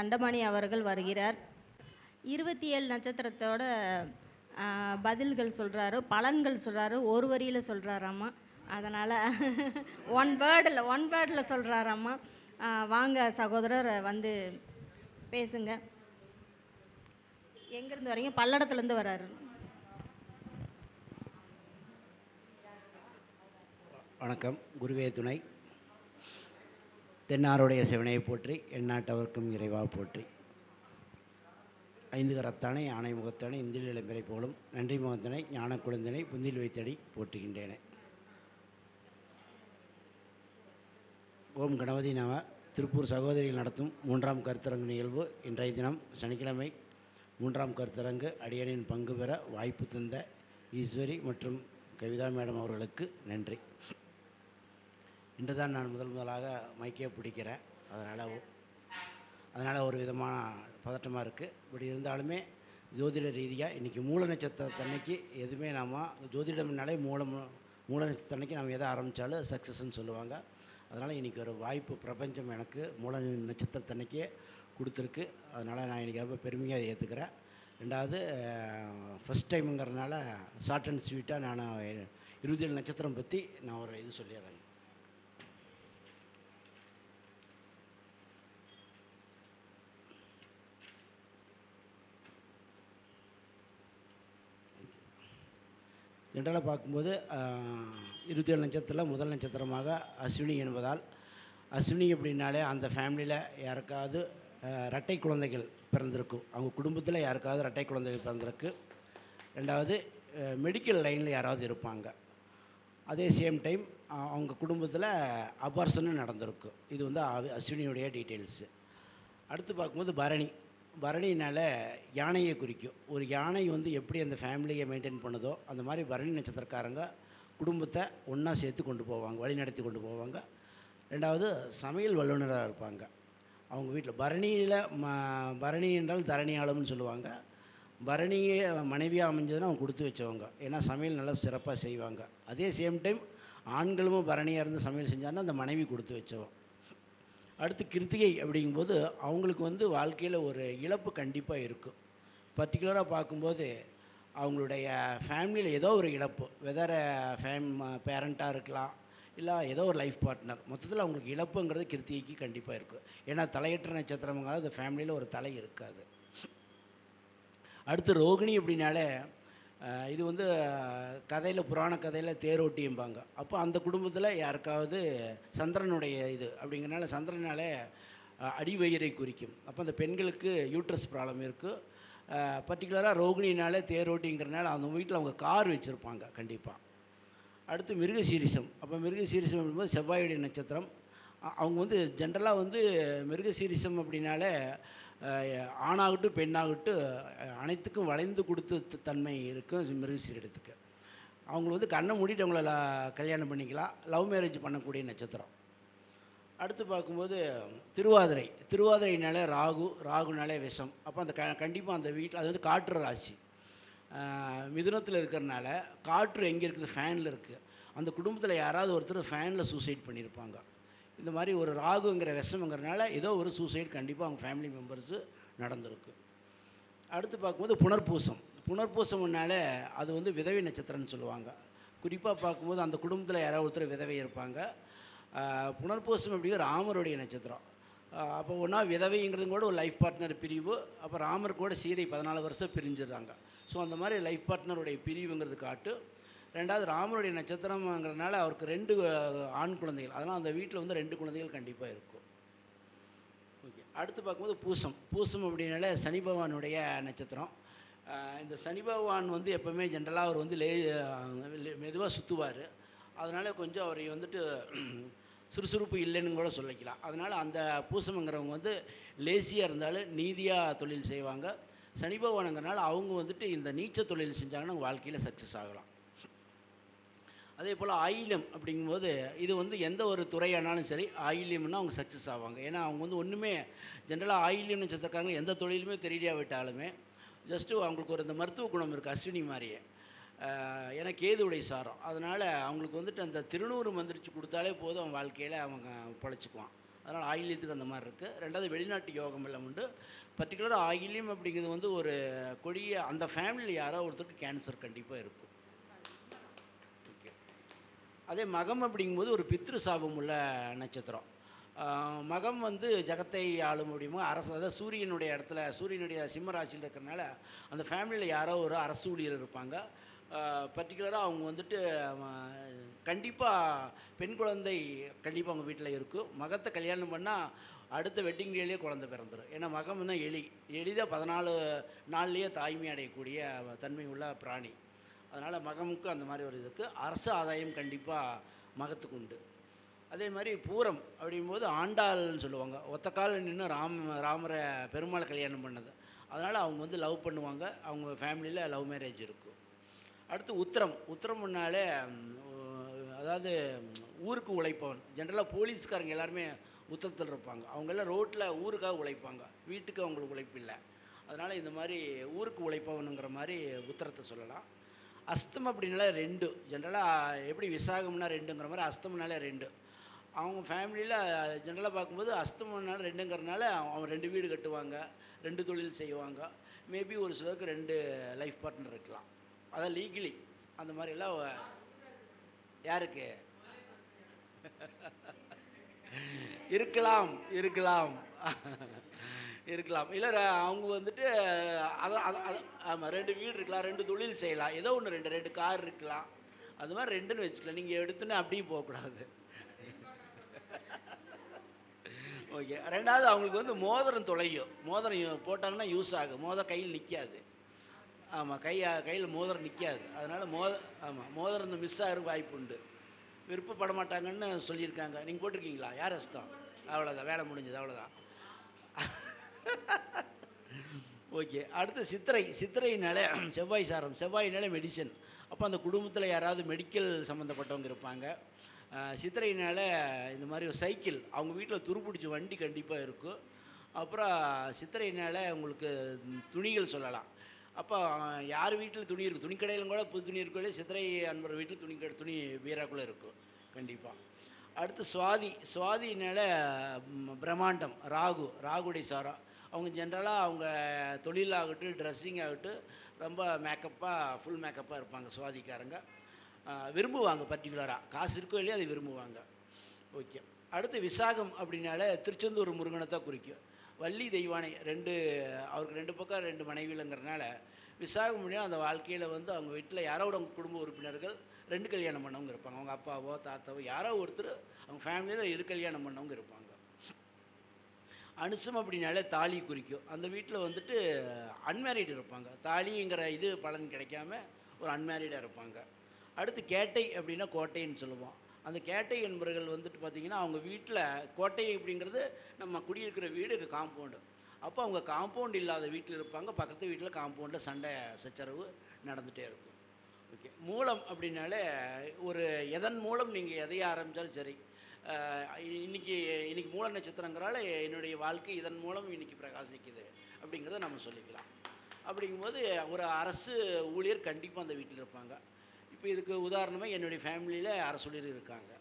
அண்டமணி அவர்கள் வருகிறார். இருபத்தி ஏழு நட்சத்திரத்தோட பதில்கள் சொல்கிறாரு பலன்கள் சொல்கிறாரு ஒரு வரியில் சொல்கிறாராம்மா அதனால் ஒன் வேர்டில் ஒன் வேர்டில் சொல்கிறாராம்மா வாங்க சகோதரர் வந்து பேசுங்க. எங்கேருந்து வரீங்க? பல்லடத்துலேருந்து வராரு. வணக்கம். குருவே துணை. தென்னாருடைய சிவனையை போற்றி எந்நாட்டவர்க்கும் இறைவா போற்றி. ஐந்து கரத்தானை ஆணை முகத்தானை இந்தில் இளம்பிறை போலும் நன்றி முகத்தனை ஞான குழந்தனை புந்தில் வைத்தடி போற்றுகின்றேனே. ஓம் கணபதி நம. திருப்பூர் சகோதரிகள் நடத்தும் மூன்றாம் கருத்தரங்கு நிகழ்வு இன்றைய தினம் சனிக்கிழமை மூன்றாம் கருத்தரங்கு அடியனின் பங்கு பெற வாய்ப்பு தந்த ஈஸ்வரி மற்றும் கவிதா மேடம் அவர்களுக்கு நன்றி. இன்று தான் நான் முதல் முதலாக மைக்கே பிடிக்கிறேன். அதனால் அதனால் ஒரு விதமான பதட்டமாக இருக்குது இப்படி இருந்தாலுமே ஜோதிட ரீதியாக இன்றைக்கி மூல நட்சத்திரத்தன்னைக்கு எதுவுமே நாம் ஜோதிடம்னாலே மூலம் மூல நட்சத்திரத்தன்னைக்கு நம்ம எதை ஆரம்பித்தாலும் சக்ஸஸ்ன்னு சொல்லுவாங்க. அதனால் இன்றைக்கி ஒரு வாய்ப்பு பிரபஞ்சம் எனக்கு மூல நட்சத்திரத்தன்னைக்கே கொடுத்துருக்கு. அதனால் நான் இன்றைக்கி ரொம்ப பெருமையாக அதை ஏற்றுக்கிறேன் ரெண்டாவது ஃபஸ்ட் டைமுங்கிறதுனால ஷார்ட் அண்ட் ஸ்வீட்டாக நான் இருபத்தி ஏழு நட்சத்திரம் பற்றி நான் ஒரு இது சொல்லிடுறேன் ஜென்ரலாக பார்க்கும்போது இருபத்தி ஏழு நட்சத்திரத்தில் முதல் நட்சத்திரமாக அஸ்வினி என்பதால் அஸ்வினி அப்படின்னாலே அந்த ஃபேமிலியில் யாருக்காவது இரட்டை குழந்தைகள் பிறந்திருக்கும். அவங்க குடும்பத்தில் யாருக்காவது இரட்டை குழந்தைகள் பிறந்திருக்கு. ரெண்டாவது மெடிக்கல் லைனில் யாராவது இருப்பாங்க. அதே சேம் டைம் அவங்க குடும்பத்தில் அபார்ஷனும் நடந்திருக்கும் இது வந்து அஸ்வினியுடைய டீட்டெயில்ஸு அடுத்து பார்க்கும்போது பரணி. பரணினால் யானையை குறிக்கும். ஒரு யானை வந்து எப்படி அந்த ஃபேமிலியை மெயின்டைன் பண்ணுதோ அந்த மாதிரி பரணி நட்சத்திரக்காரங்க குடும்பத்தை ஒன்றா சேர்த்து கொண்டு போவாங்க வழி நடத்தி கொண்டு போவாங்க. ரெண்டாவது சமையல் வல்லுநராக இருப்பாங்க. அவங்க வீட்டில் பரணியில் ம பரணி என்றால் தரணியாளம்னு சொல்லுவாங்க. பரணியை மனைவியாக அமைஞ்சதுன்னா அவங்க கொடுத்து வச்சவங்க. ஏன்னா சமையல் நல்லா சிறப்பாக செய்வாங்க. அதே சேம் டைம் ஆண்களும் பரணியாக இருந்து சமையல் செஞ்சாங்கன்னா அந்த மனைவி கொடுத்து வச்சவோம் அடுத்து கிருத்திகை அப்படிங்கும்போது அவங்களுக்கு வந்து வாழ்க்கையில் ஒரு இழப்பு கண்டிப்பாக இருக்கும். பர்டிகுலராக பார்க்கும்போது அவங்களுடைய ஃபேமிலியில் ஏதோ ஒரு இழப்பு. வெதர ஃபேம் பேரண்ட்டாக இருக்கலாம் இல்லை ஏதோ ஒரு லைஃப் பார்ட்னர் மொத்தத்தில் அவங்களுக்கு இழப்புங்கிறது கிருத்திகைக்கு கண்டிப்பாக இருக்கும். ஏன்னா தலையற்ற நட்சத்திரங்கிறது அந்த ஃபேமிலியில் ஒரு தலை இருக்காது. அடுத்து ரோகிணி அப்படின்னாலே இது வந்து கதையில் புராண கதையில் தேரோட்டியும்பாங்க. அப்போ அந்த குடும்பத்தில் யாருக்காவது சந்திரனுடைய இது அப்படிங்கிறனால சந்திரனாலே அடிவயிறை குறிக்கும். அப்போ அந்த பெண்களுக்கு யூட்ரஸ் ப்ராப்ளம் இருக்குது பர்டிகுலராக ரோகிணினாலே தேரோட்டிங்கிறனால அந்த வீட்டில் அவங்க கார் வச்சுருப்பாங்க கண்டிப்பாக அடுத்து மிருகசீரிசம். அப்போ மிருகசீரிசம் அப்படிங்கும்போது செவ்வாயுடைய நட்சத்திரம். அவங்க வந்து ஜென்ரலாக வந்து மிருகசீரிசம் அப்படின்னாலே ஆணாகட்டும் பெண்ணாகட்டும் அனைத்துக்கும் வளைந்து கொடுத்த த- தன்மை இருக்கும் மிருகசீரிடத்துக்கு. அவங்க வந்து கண்ணை மூடிட்டு அவங்கள கல்யாணம் பண்ணிக்கலாம். லவ் மேரேஜ் பண்ணக்கூடிய நட்சத்திரம். அடுத்து பார்க்கும்போது திருவாதிரை. திருவாதிரைனாலே ராகு ராகுனாலே விஷம். அப்போ அந்த க கண்டிப்பாக அந்த வீட்டில் அது வந்து காற்று ராசி. மிதுனத்தில் இருக்கிறனால காற்று எங்கே இருக்குது? ஃபேனில் இருக்குது அந்த குடும்பத்தில் யாராவது ஒருத்தர் ஃபேனில் சூசைட் பண்ணியிருப்பாங்க இந்த மாதிரி ஒரு ராகுங்கிற விஷமங்கிறனால ஏதோ ஒரு சூசைட் கண்டிப்பாக அவங்க ஃபேமிலி மெம்பர்ஸு நடந்திருக்கு. அடுத்து பார்க்கும்போது புனர்பூசம். புனர்பூசம்னால அது வந்து விதவை நட்சத்திரம்னு சொல்லுவாங்க. குறிப்பாக பார்க்கும்போது அந்த குடும்பத்தில் யாராவது ஒருத்தர் விதவை இருப்பாங்க. புனர்பூசம் அப்படிங்கிற ராமருடைய நட்சத்திரம். அப்போ ஒன்றா விதவைங்கிறது கூட ஒரு லைஃப் பார்ட்னர் பிரிவு. அப்போ ராமர் கூட சீதை பதினாலு வருஷம் பிரிஞ்சிடுறாங்க. ஸோ அந்த மாதிரி லைஃப் பார்ட்னருடைய பிரிவுங்கிறது காட்டு ரெண்டாவது ராமருடைய நட்சத்திரம்ங்கிறதுனால அவருக்கு ரெண்டு ஆண் குழந்தைகள். அதனால் அந்த வீட்டில் வந்து ரெண்டு குழந்தைகள் கண்டிப்பாக இருக்கும். ஓகே. அடுத்து பார்க்கும்போது பூசம். பூசம் அப்படின்னாலே சனி பகவானுடைய நட்சத்திரம். இந்த சனி பகவான் வந்து எப்போவுமே ஜென்ரலாக அவர் வந்து லே மெதுவாக சுற்றுவார் அதனால் கொஞ்சம் அவரை வந்துட்டு சுறுசுறுப்பு இல்லைன்னு கூட சொல்லிக்கலாம். அதனால் அந்த பூசம்ங்கிறவங்க வந்து லேசியாக இருந்தாலும் நீதியாக தொழில் செய்வாங்க. சனி பகவானுங்கிறனால அவங்க வந்துட்டு இந்த நீச்ச தொழில் செஞ்சாங்கன்னா வாழ்க்கையில் சக்ஸஸ் ஆகலாம். அதே போல் ஆயிலியம் அப்படிங்கும்போது இது வந்து எந்த ஒரு துறையானாலும் சரி ஆயிலியம்னா அவங்க சக்ஸஸ் ஆவாங்க. ஏன்னா அவங்க வந்து ஒன்றுமே ஜென்ரலாக ஆயிலியம்னு நட்சத்திரக்காரங்க எந்த தொழிலுமே தெரியாவிட்டாலுமே ஜஸ்ட்டு அவங்களுக்கு ஒரு இந்த மருத்துவ குணம் இருக்குது அஸ்வினி மாதிரியே. ஏன்னா கேதுவுடைய சாரம். அதனால் அவங்களுக்கு வந்துட்டு அந்த திருநூறு மந்திரிச்சு கொடுத்தாலே போதும் அவன் வாழ்க்கையில் அவங்க பொழைச்சிக்குவான். அதனால் ஆயிலியத்துக்கு அந்த மாதிரி இருக்குது ரெண்டாவது வெளிநாட்டு யோகம் எல்லாம் உண்டு. பர்டிகுலராக ஆயிலியம் அப்படிங்கிறது வந்து ஒரு கொடிய அந்த ஃபேமிலியில் யாரோ ஒருத்தருக்கு கேன்சர் கண்டிப்பாக இருக்கும். அதே மகம் அப்படிங்கும்போது ஒரு பித்ரு சாபம் உள்ள நட்சத்திரம் மகம் வந்து ஜகத்தை ஆளும் முடியுமோ அரசு அதாவது சூரியனுடைய இடத்துல சூரியனுடைய சிம்மராசியில் இருக்கிறனால அந்த ஃபேமிலியில் யாரோ ஒரு அரசு ஊழியர் இருப்பாங்க. பர்டிகுலராக அவங்க வந்துட்டு கண்டிப்பாக பெண் குழந்தை கண்டிப்பாக அவங்க வீட்டில் இருக்கும் மகத்தை கல்யாணம் பண்ணால் அடுத்த வெட்டிங் டேலேயே குழந்தை பிறந்துடும் ஏன்னா மகம் தான் எலி எளிதாக பதினாலு நாள்லேயே தாய்மை அடையக்கூடிய தன்மை உள்ள பிராணி. அதனால் மகமுக்கு அந்த மாதிரி ஒரு இதுக்கு அரசு ஆதாயம் கண்டிப்பாக மகத்துக்கு உண்டு. அதே மாதிரி பூரம் அப்படிங்கும்போது ஆண்டாள்னு சொல்லுவாங்க. ஒத்த காலில் நின்று ராம் ராமரை பெருமாளை கல்யாணம் பண்ணது. அதனால் அவங்க வந்து லவ் பண்ணுவாங்க. அவங்க ஃபேமிலியில் லவ் மேரேஜ் இருக்கும் அடுத்து உத்திரம். உத்திரம்னாலே அதாவது ஊருக்கு உழைப்பவன். ஜென்ரலாக போலீஸ்காரங்க எல்லாருமே உத்தரத்தில் இருப்பாங்க. அவங்கெல்லாம் ரோட்டில் ஊருக்காக உழைப்பாங்க. வீட்டுக்கு அவங்களுக்கு உழைப்பு இல்லை. அதனால் இந்த மாதிரி ஊருக்கு உழைப்பவனுங்கிற மாதிரி உத்தரத்தை சொல்லலாம். அஸ்தம் அப்படின்னாலே ரெண்டு. ஜென்ரலாக எப்படி விசாகம்னா ரெண்டுங்கிற மாதிரி அஸ்தம்னாலே ரெண்டு. அவங்க ஃபேமிலியில் ஜென்ரலாக பார்க்கும்போது அஸ்தமனால ரெண்டுங்கிறனால அவன் ரெண்டு வீடு கட்டுவாங்க ரெண்டு தொழில் செய்வாங்க. மேபி ஒரு சிலருக்கு ரெண்டு லைஃப் பார்ட்னர் இருக்கலாம். அதான் லீகலி அந்த மாதிரிலாம் யாருக்கு? இருக்கலாம் இருக்கலாம். இருக்கலாம். இல்லை அவங்க வந்துட்டு அதான் அதான் ஆமாம் ரெண்டு வீடு இருக்கலாம் ரெண்டு தொழில் செய்யலாம். ஏதோ ஒன்று ரெண்டு ரெண்டு கார் இருக்கலாம். அது மாதிரி ரெண்டுன்னு வச்சுக்கலாம். நீங்கள் எடுத்துன்னு அப்படியும் போகக்கூடாது. ஓகே. ரெண்டாவது அவங்களுக்கு வந்து மோதிரம் தொலையும். மோதிரம் போட்டாங்கன்னா யூஸ் ஆகும். மோதிரம் கையில் நிற்காது ஆமாம் கை கையில் மோதிரம் நிற்காது அதனால் மோத ஆமாம் மோதிரம் இந்த மிஸ் ஆகிற வாய்ப்பு உண்டு. விருப்பப்பட மாட்டாங்கன்னு சொல்லியிருக்காங்க. நீங்கள் போட்டிருக்கீங்களா? யார் அஸ்தம்? அவ்வளோதான் வேலை முடிஞ்சது அவ்வளோதான் ஓகே அடுத்து சித்திரை. சித்திரைனால செவ்வாய் சாரம். செவ்வாயினாலே மெடிசன் அப்போ அந்த குடும்பத்தில் யாராவது மெடிக்கல் சம்மந்தப்பட்டவங்க இருப்பாங்க. சித்திரையினால் இந்த மாதிரி ஒரு சைக்கிள் அவங்க வீட்டில் துருப்பிடிச்ச வண்டி கண்டிப்பாக இருக்கும். அப்புறம் சித்திரையினால் உங்களுக்கு துணிகள் சொல்லலாம். அப்போ யார் வீட்டில் துணி இருக்குது துணிக்கடையிலும் கூட புது துணி இருக்கோ சித்திரை அன்பர் வீட்டில் துணி கடை துணி வீராக்குள்ளே இருக்கும். கண்டிப்பாக அடுத்து சுவாதி. சுவாதினால் பிரம்மாண்டம். ராகு. ராகுடைய சாரம். அவங்க ஜென்ரலாக அவங்க தொழிலாகட்டும் ட்ரெஸ்ஸிங் ஆகட்டும் ரொம்ப மேக்கப்பாக ஃபுல் மேக்கப்பாக இருப்பாங்க சுவாதிக்காரங்க விரும்புவாங்க பர்டிகுலராக காசு இருக்கோ இல்லையோ அதை விரும்புவாங்க. ஓகே. அடுத்து விசாகம் அப்படின்னாலே திருச்செந்தூர் முருகனை தான் குறிக்கும். வள்ளி தெய்வானை ரெண்டு அவருக்கு ரெண்டு பக்கம் ரெண்டு மனைவிலங்கிறனால விசாகம் முடியும் அந்த வாழ்க்கையில் வந்து அவங்க வீட்டில் யாரோட அவங்க குடும்ப உறுப்பினர்கள் ரெண்டு கல்யாணம் பண்ணவங்க இருப்பாங்க. அவங்க அப்பாவோ தாத்தாவோ யாரோ ஒருத்தர் அவங்க ஃபேமிலியில் இரு கல்யாணம் பண்ணவங்க இருப்பாங்க. அனுசம் அப்படின்னாலே தாலி குறிக்கும். அந்த வீட்டில் வந்துட்டு அன்மேரிடு இருப்பாங்க. தாலிங்கிற இது பலன் கிடைக்காம ஒரு அன்மேரிடாக இருப்பாங்க. அடுத்து கேட்டை அப்படின்னா கோட்டைன்னு சொல்லுவோம். அந்த கேட்டை என்பவர்கள் வந்துட்டு பார்த்திங்கன்னா அவங்க வீட்டில் கோட்டை அப்படிங்கிறது நம்ம குடியிருக்கிற வீடு காம்பவுண்டு அப்போ அவங்க காம்பவுண்ட் இல்லாத வீட்டில் இருப்பாங்க. பக்கத்து வீட்டில் காம்பவுண்டில் சண்டை சச்சரவு நடந்துகிட்டே இருக்கும். ஓகே மூலம் அப்படின்னாலே ஒரு எதன் மூலம் நீங்கள் எதைய ஆரம்பித்தாலும் சரி இன்னைக்கு இன்னைக்கு மூல நட்சத்திரங்கிறால என்னுடைய வாழ்க்கை இதன் மூலம் இன்னைக்கு பிரகாசிக்குது அப்படிங்கிறத நம்ம சொல்லிக்கலாம். அப்படிங்கும்போது ஒரு அரசு ஊழியர் கண்டிப்பாக அந்த வீட்டில் இருப்பாங்க. இப்போ இதுக்கு உதாரணமாக என்னுடைய ஃபேமிலியில் அரசு ஊழியர் இருக்காங்க.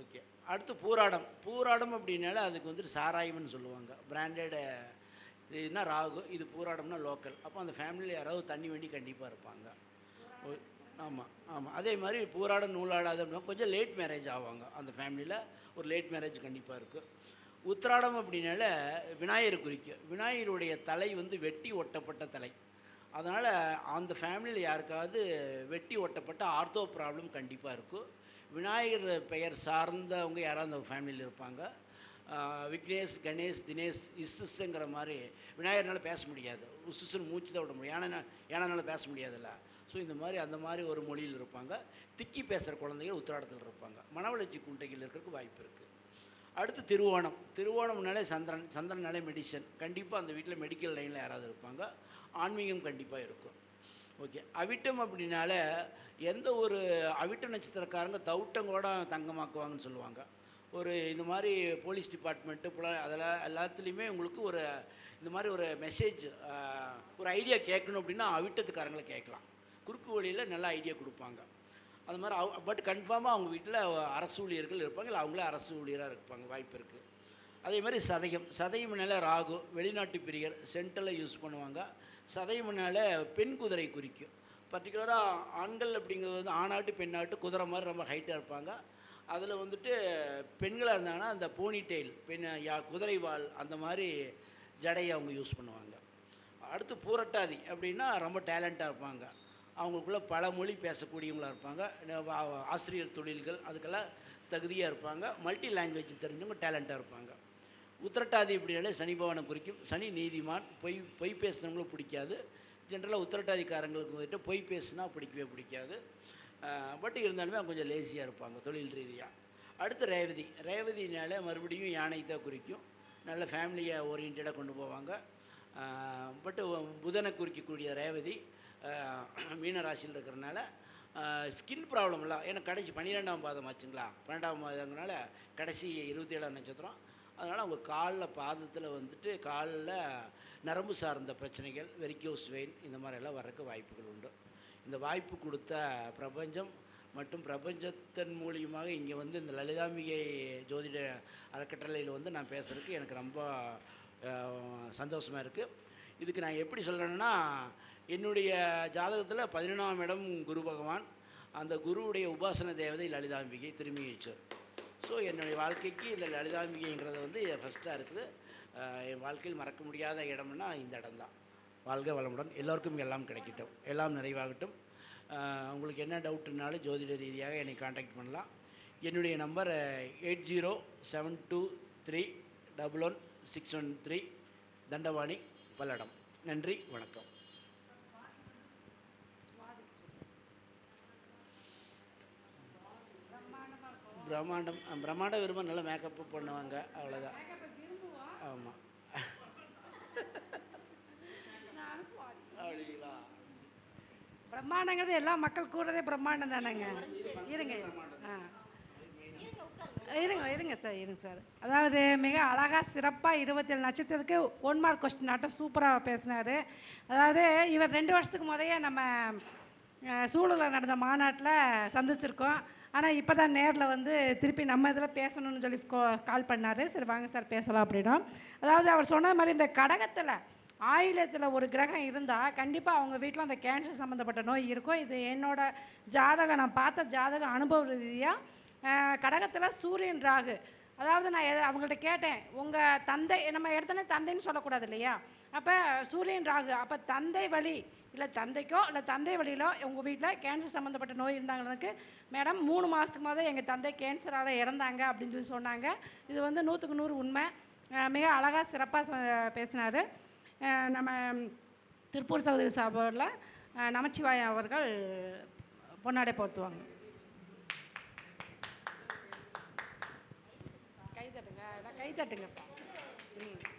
ஓகே. அடுத்து பூராடம். பூராடம் அப்படின்னால அதுக்கு வந்துட்டு சாராயம்னு சொல்லுவாங்க. பிராண்டடு இதுனா ராகு இது பூராடம்னா லோக்கல். அப்போ அந்த ஃபேமிலியில் யாராவது தண்ணி வண்டி கண்டிப்பாக இருப்பாங்க. ஓ- ஆமாம் ஆமாம் அதே மாதிரி பூராட நூலாடாது அப்படின்னா கொஞ்சம் லேட் மேரேஜ் ஆவாங்க. அந்த ஃபேமிலியில் ஒரு லேட் மேரேஜ் கண்டிப்பாக இருக்குது உத்திராடம் அப்படின்னால விநாயகர் குறிக்கும் விநாயகருடைய தலை வந்து வெட்டி ஒட்டப்பட்ட தலை. அதனால் அந்த ஃபேமிலியில் யாருக்காவது வெட்டி ஒட்டப்பட்ட ஆர்த்தோ ப்ராப்ளம் கண்டிப்பாக இருக்கும் விநாயகர் பெயர் சார்ந்தவங்க யாராவது அந்த ஃபேமிலியில் இருப்பாங்க. விக்னேஷ் கணேஷ் தினேஷ் இஸ்ஸுங்கிற மாதிரி விநாயகர்னால் பேச முடியாது. உசுசுன்னு மூச்சு தான் விட முடியும். ஏன்னா ஏனானால பேச முடியாதுல்ல. ஸோ இந்த மாதிரி அந்த மாதிரி ஒரு மொழியில் இருப்பாங்க. திக்கி பேசுகிற குழந்தைங்க உத்திராடத்தில் இருப்பாங்க. மனவளர்ச்சி குண்டைகள் இருக்கிறதுக்கு வாய்ப்பு இருக்குது அடுத்து திருவோணம். திருவோணம்னாலே சந்திரன் சந்திரனாலே மெடிசன் கண்டிப்பாக அந்த வீட்டில் மெடிக்கல் லைனில் யாராவது இருப்பாங்க. ஆன்மீகம் கண்டிப்பாக இருக்கும். ஓகே அவிட்டம் அப்படின்னால எந்த ஒரு அவிட்ட நட்சத்திரக்காரங்க தவிட்டங்கூட தங்கமாக்குவாங்கன்னு சொல்லுவாங்க. ஒரு இந்த மாதிரி போலீஸ் டிபார்ட்மெண்ட்டு புல அதெல்லாம் எல்லாத்துலேயுமே உங்களுக்கு ஒரு இந்த மாதிரி ஒரு மெசேஜ் ஒரு ஐடியா கேட்கணும் அப்படின்னா அவிட்டத்துக்காரங்களை கேட்கலாம். குறுக்கு வழியில் நல்ல ஐடியா கொடுப்பாங்க. அது மாதிரி பட் கன்ஃபார்மாக அவங்க வீட்டில் அரசு ஊழியர்கள் இருப்பாங்க இல்லை அவங்களே அரசு ஊழியராக இருப்பாங்க வாய்ப்பு இருக்குது அதே மாதிரி சதயம் சதயம்னால ராகு வெளிநாட்டு பிரியர் சென்டரில் யூஸ் பண்ணுவாங்க. சதயம்னால பெண் குதிரை குறிக்கும். பர்டிகுலராக ஆண்கள் அப்படிங்கிறது வந்து ஆணாட்டு பெண்ணாட்டு குதிரை மாதிரி ரொம்ப ஹைட்டாக இருப்பாங்க. அதில் வந்துட்டு பெண்களாக இருந்தாங்கன்னா அந்த போனி டெயில் பெண் யா குதிரை வால் அந்த மாதிரி ஜடையை அவங்க யூஸ் பண்ணுவாங்க. அடுத்து பூரட்டாதி அப்படின்னா ரொம்ப டேலண்ட்டாக இருப்பாங்க. அவங்களுக்குள்ள பல மொழி பேசக்கூடியவங்களாக இருப்பாங்க. ஆசிரியர் தொழில்கள் அதுக்கெல்லாம் தகுதியாக இருப்பாங்க. மல்டி லாங்குவேஜ் தெரிஞ்சவங்க டேலண்ட்டாக இருப்பாங்க. உத்திரட்டாதி இப்படினாலே சனி பவனை குறிக்கும். சனி நீதிமான் பொய் பொய் பேசுனவங்களும் பிடிக்காது. ஜென்ரலாக உத்திரட்டாதிக்காரங்களுக்கு வந்துட்டு பொய் பேசுனா பிடிக்கவே பிடிக்காது. பட் இருந்தாலுமே கொஞ்சம் லேசியாக இருப்பாங்க தொழில் ரீதியாக அடுத்து ரேவதி. ரேவதினாலே மறுபடியும் யானை தான் குறிக்கும். நல்ல ஃபேமிலியை ஓரியன்டாக கொண்டு போவாங்க. பட்டு புதனை குறிக்கக்கூடிய ரேவதி மீனராசியில் இருக்கிறனால ஸ்கின் ப்ராப்ளம் இல்லை ஏன்னா கடைசி பன்னிரெண்டாம் பாதம் ஆச்சுங்களா? பன்னெண்டாம் பாதங்கிறனால கடைசி இருபத்தி ஏழாம் நட்சத்திரம். அதனால் அவங்க காலில் பாதத்தில் வந்துட்டு காலில் நரம்பு சார்ந்த பிரச்சனைகள் வெரிக்கோஸ் வெயின் இந்த மாதிரியெல்லாம் வர்றதுக்கு வாய்ப்புகள் உண்டு. இந்த வாய்ப்பு கொடுத்த பிரபஞ்சம் மற்றும் பிரபஞ்சத்தின் மூலியமாக இங்கே வந்து இந்த லலிதாம்பிகை ஜோதிட அறக்கட்டளையில் வந்து நான் பேசுகிறதுக்கு எனக்கு ரொம்ப சந்தோஷமாக இருக்குது இதுக்கு நான் எப்படி சொல்லணும்னா என்னுடைய ஜாதகத்தில் பதினொன்றாம் இடம் குரு பகவான். அந்த குருவுடைய உபாசன தேவதை லலிதாம்பிகை திரும்பி வச்சார் ஸோ என்னுடைய வாழ்க்கைக்கு இந்த லலிதாம்பிகைங்கிறது வந்து ஃபஸ்ட்டாக இருக்குது. என் வாழ்க்கையில் மறக்க முடியாத இடம்னா இந்த இடம்தான். வாழ்க வளமுடன். எல்லோருக்கும் எல்லாம் கிடைக்கட்டும். எல்லாம் நிறைவாகட்டும். உங்களுக்கு என்ன டவுட்டுனாலும் ஜோதிட ரீதியாக என்னை காண்டாக்ட் பண்ணலாம். என்னுடைய number eight zero seven two three double one six one three Thandavani Palladam. நன்றி வணக்கம். பிரம்மாண்டம் அஹ் பிரம்மாண்ட விரும்ப நல்லா மேக்கப் பண்ணுவாங்க அவ்வளோதான் ஆமாம் அப்படிங்களா? பிரம்மாண்டங்கிறது எல்லா மக்கள் கூடுறதே பிரம்மாண்டம் தானேங்க. இருங்க. ஆ. இருங்க இருங்க சார் இருங்க சார். அதாவது மிக அழகாக சிறப்பாக இருபத்தேழு நட்சத்திரத்துக்கு ஒன் மார்க் கொஸ்டின் ஆட்டம் சூப்பராக பேசினார். அதாவது இவர் ரெண்டு வருஷத்துக்கு முதைய நம்ம சூழலில் நடந்த மாநாட்டில் சந்திச்சிருக்கோம். ஆனால் இப்போ தான் நேரில் வந்து திருப்பி நம்ம இதில் பேசணும்னு சொல்லி கால் பண்ணார். சரி வாங்க சார் பேசலாம் அப்படின்னா. அதாவது அவர் சொன்ன மாதிரி இந்த கடகத்தில் ஆயிலத்தில் ஒரு கிரகம் இருந்தால் கண்டிப்பாக அவங்க வீட்டில் அந்த கேன்சர் சம்மந்தப்பட்ட நோய் இருக்கும். இது என்னோட ஜாதகம் நான் பார்த்த ஜாதகம் அனுபவ ரீதியாக கடகத்தில் சூரியன் ராகு. அதாவது நான் எதை அவங்கள்ட்ட கேட்டேன் உங்கள் தந்தை நம்ம எடுத்தனே தந்தைன்னு சொல்லக்கூடாது இல்லையா? அப்போ சூரியன் ராகு அப்போ தந்தை வழி இல்லை தந்தைக்கோ இல்லை தந்தை வழியிலோ உங்கள் வீட்டில் கேன்சர் சம்மந்தப்பட்ட நோய் இருந்தாங்களுக்கு மேடம் மூணு மாதத்துக்கு முதல்ல எங்கள் தந்தை கேன்சரால் இறந்தாங்க அப்படின்னு சொல்லி சொன்னாங்க. இது வந்து நூற்றுக்கு நூறு உண்மை. மிக அழகாக சிறப்பாக பேசினார். நம்ம திருப்பூர் சகோதரி சாபரில் நமச்சிவாயம் அவர்கள் பொன்னாடை போர்த்துவாங்க. கை தட்டுங்க ம்.